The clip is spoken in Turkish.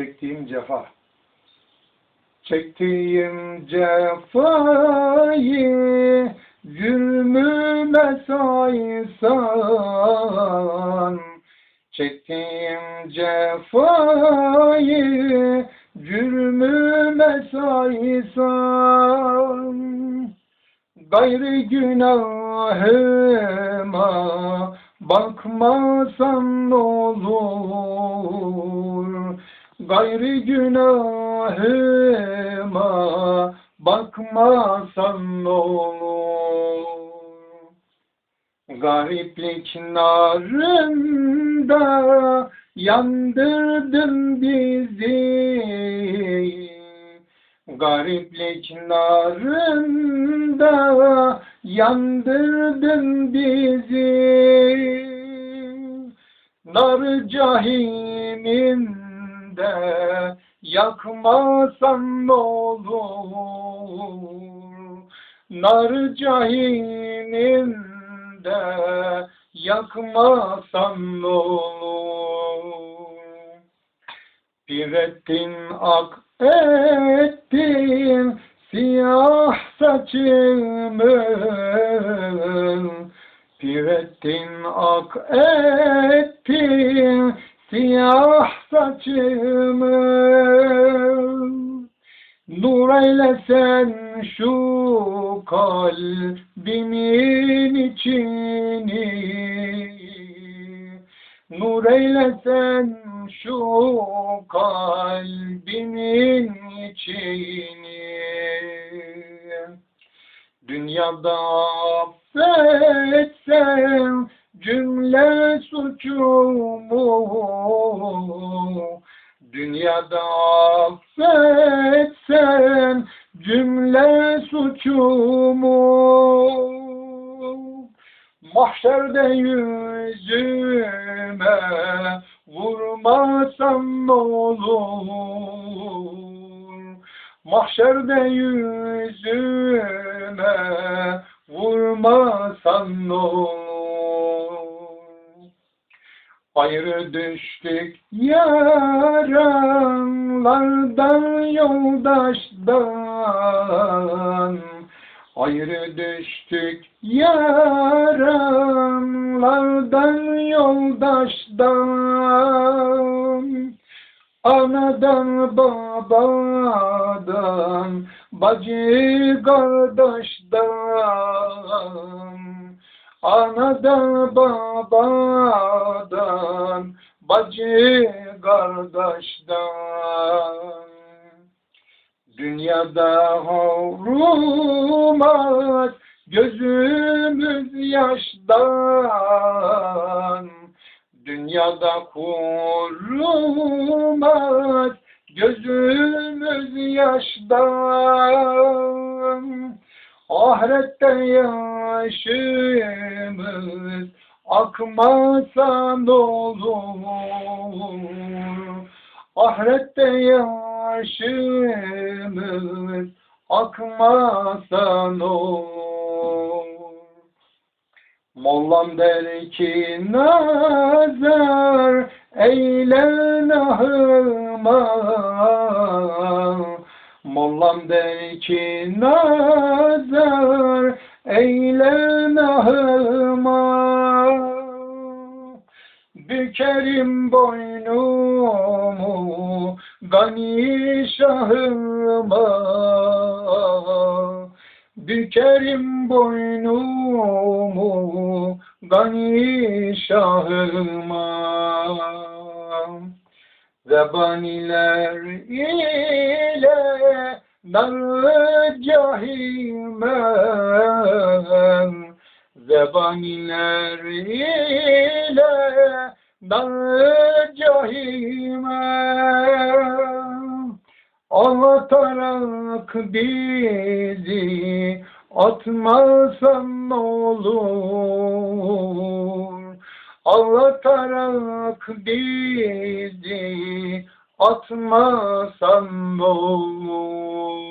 çektiğim cefa. Çektiğim cefayı Zulmüme saysan Çektiğim cefayı Cürmüme saysan Gayrı günahıma Bakmasan olur Gayrı günahıma Bakmasan olur Gariplik narında yandırdın bizi. Gariplik narında yandırdın bizi. Nar cahiminde yakmasan ne olur? Nar cahiminde yakmasan ne olur? Bir ettin ak ettin siyah saçımı Bir ak ettin siyah saçımı Nur eylesen şu kalbimin içini. Nur eylesen şu kalbimin içini. Dünyada affetsen cümle suçumu Dünyada affetsen cümle suçumu. Mahşerde yüzüme vurmasan ne olur? Mahşerde yüzüme vurmasan ne olur Ayrı düştük yaranlardan yoldaştan Ayrı düştük yaranlardan yoldaştan Anadan babadan bacı kardeşten Anadan babadan bacı kardeşten. Dünyada hurmat gözümüz yaştan. Dünyada kurumaz gözümüz yaştan. Ahirette yaşımız akmasa olur? Ahirette yaşımız akmasa olur? Mollam der ki nazar eyle nahıma Mollam der ki nazar eyle nahıma Bükerim boynumu gani şahıma. Bükerim boynumu gani şahıma. Zebaniler ile nar cahime Zebaniler ile nar cahime Anlatarak bizi atmasan ne olur? Anlatarak bizi atmasan ne olur